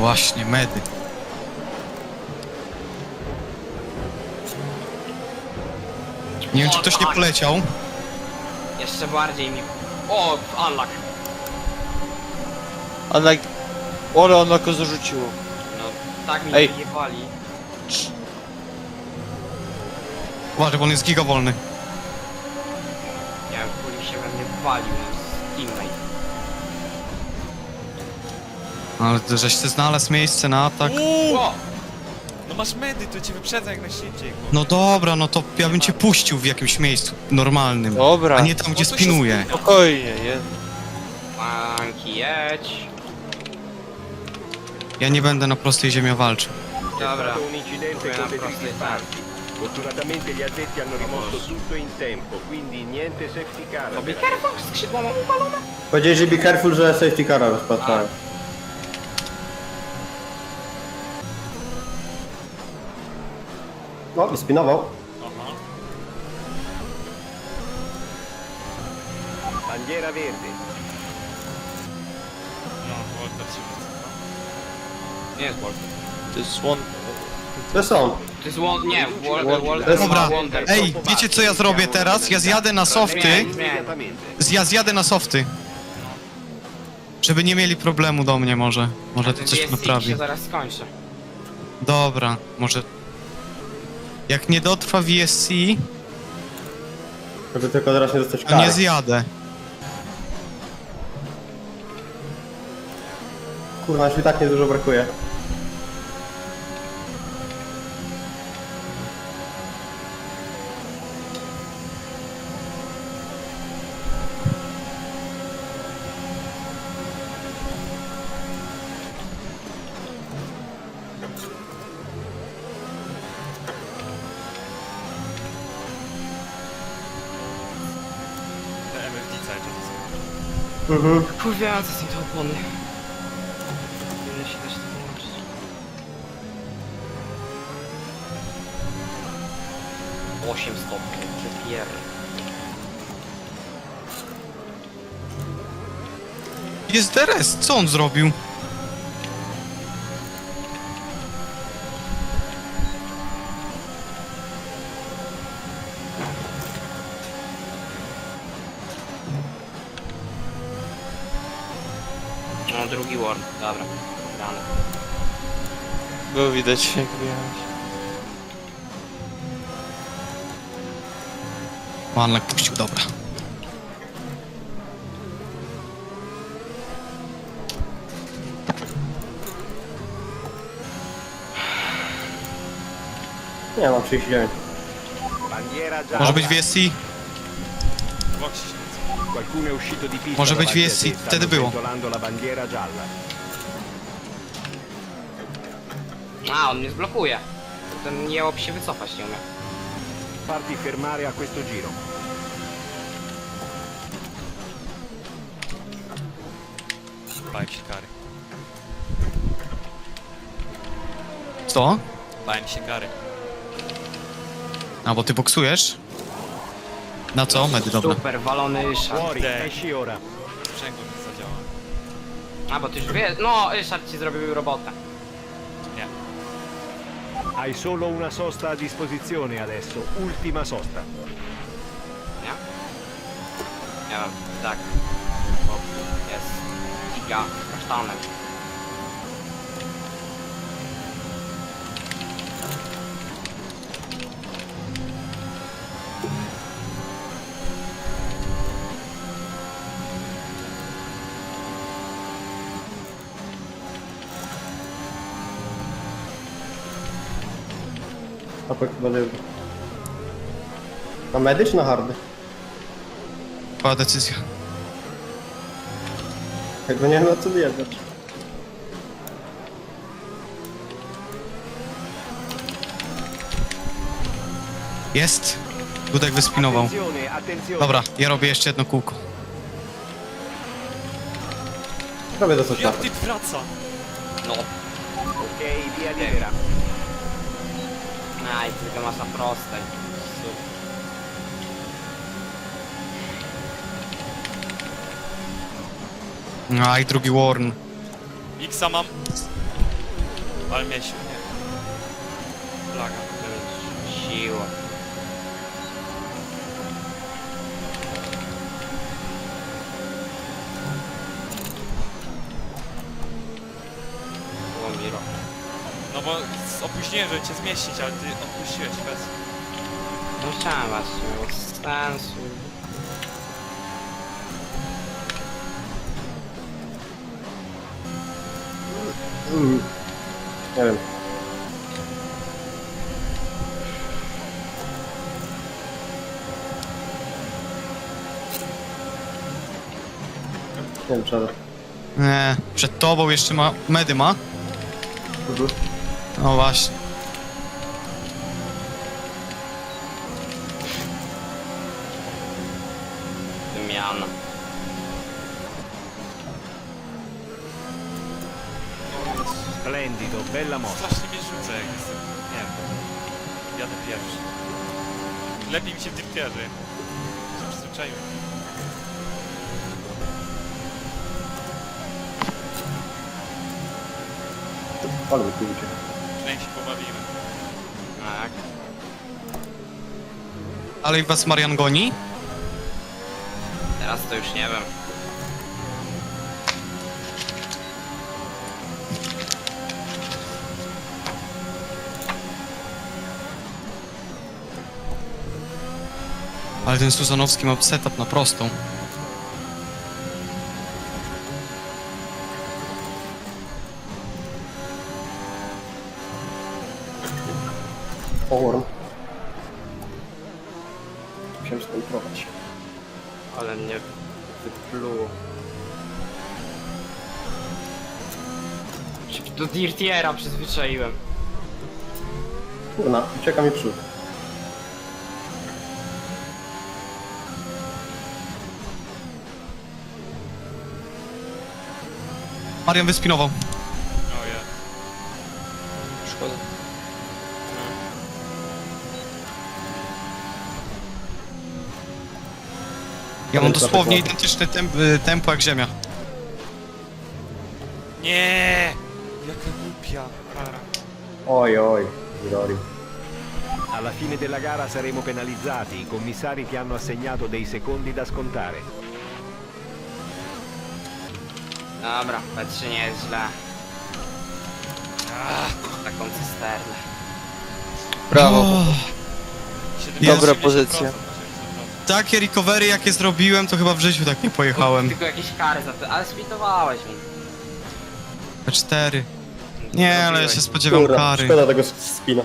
Właśnie, medy. Nie wiem, czy ktoś nie poleciał. Jeszcze bardziej mi... O, unlock. Ona... Ole, ona go zarzuciło. No, tak mi Ej. wyjebali. Uważaj, bo on jest gigawolny. Nie wiem, kuli się we mnie walił, z teammate. Ale żeś ty znalazł miejsce na atak. Uuu! No masz medy, to cię wyprzedza jak najszybciej. No dobra, no to ja bym cię puścił w jakimś miejscu normalnym. Dobra. A nie tam, gdzie O, to się spinuję. Spokojnie, jest. Manki, jedź. Ja nie będę na prostej ziemi walczył. Dobra. un incidente con na prostej defibrillatori. Fortunatamente gli addetti hanno rimosso tutto in tempo, quindi niente safety car. No be careful, skrzydło mam upalone. Powiedzieli, że be careful, że safety cara rozpatrzają. O, wyspinował. Aha. Bandiera verde. No, Walter się wycofa. Nie jest Wall. To jest słon... To są. To jest Wall... Nie. Wall- Wall... Dobra, Wonder. ej, wiecie co ja zrobię teraz? Ja zjadę na softy. Z- Ja zjadę na softy. Żeby nie mieli problemu do mnie może. Może to coś VSC naprawi. się zaraz skończy. Dobra, może... Jak nie dotrwa VSC, Żeby tylko teraz nie dostać to nie kary. zjadę. Kurwa, już i tak niedużo brakuje. Te MFD cały czas są. Mhm. Kurwa, co są te opony? Powinno się też to wyłączyć. Osiem stopni, pier. Jest DRS, co on zrobił? No, drugi warn, dobra. Grany. Było widać jak wjechać. Manlek puścił, dobra. Nie, mam 39. Bandiera gialla. Może być VSC? Qualcuno è uscito di pista. Może być te, stanno wtedy było. la bandiera gialla. A, on mnie zblokuje. Ten jełop się wycofać nie umie. Farti fermare a questo giro. Bałem się kary. Co? Bałem się kary. A, bo ty boksujesz? Na co? Medy, dobra. Super, walony Ryszard. Dai. esci ora. Sprzęgło nie zadziała. A, bo ty już wie... No, Ryszard ci zrobił robotę. Nie. Hai solo una sosta a disposizione adesso, ultima sosta. Nie? Nie wiem, tak. Bo jest giga kasztanem. A to chyba nie Na medy czy na hardy? Była decyzja. Jakby nie na co wjeżdżać. Jest. Dudek wyspinował. Attenzione, attenzione. Dobra, ja robię jeszcze jedno kółko. Robię to co Jak trzeba. ty wraca? No. Ok, via libera. Aj, tylko masz na prostej. Super. A i drugi Warn. Xa mam. Ale miałeś No bo opóźniłem, żeby cię zmieścić, ale ty odpuściłeś bez... No chciałem właśnie, bez sensu. Mm. Nie wiem. Nie wiem, czego. Nie, przed tobą jeszcze ma... Medy ma? Mhm. No właśnie. Wymiana. Splendido, bella mossa. Strasznie mnie rzuca jak jestem... Nie wiem. Jadę pierwszy. Lepiej mi się w dirtierze. Się przyzwyczaiłem. Ale mi Przynajmniej się pobawimy. Tak. Ale i was Marian goni? Teraz to już nie wiem. Ale ten Suzanowski ma setup na prostą. Poworm. Musiałem skontrować. Ale mnie wypluło. Się Do Dirtiera przyzwyczaiłem. Kurna, ucieka mi przód. Marian wyspinował. Ja mam dosłownie trochę identyczne temp, y, tempo jak ziemia. Nie! Jaka głupia para. Oj, oj. Mirori. Alla fine della gara saremo penalizzati. I commissari ti hanno assegnato dei secondi da scontare. Dobra, patrzy nie jest źle. Taką cysternę. Brawo. O, 70% Dobra pozycja. Na 70%. takie recovery jakie zrobiłem, to chyba w życiu tak nie pojechałem. Tylko jakieś kary za to, ale spitowałeś mi. P4. Nie, ale ja się spodziewam kary. szkoda tego spina.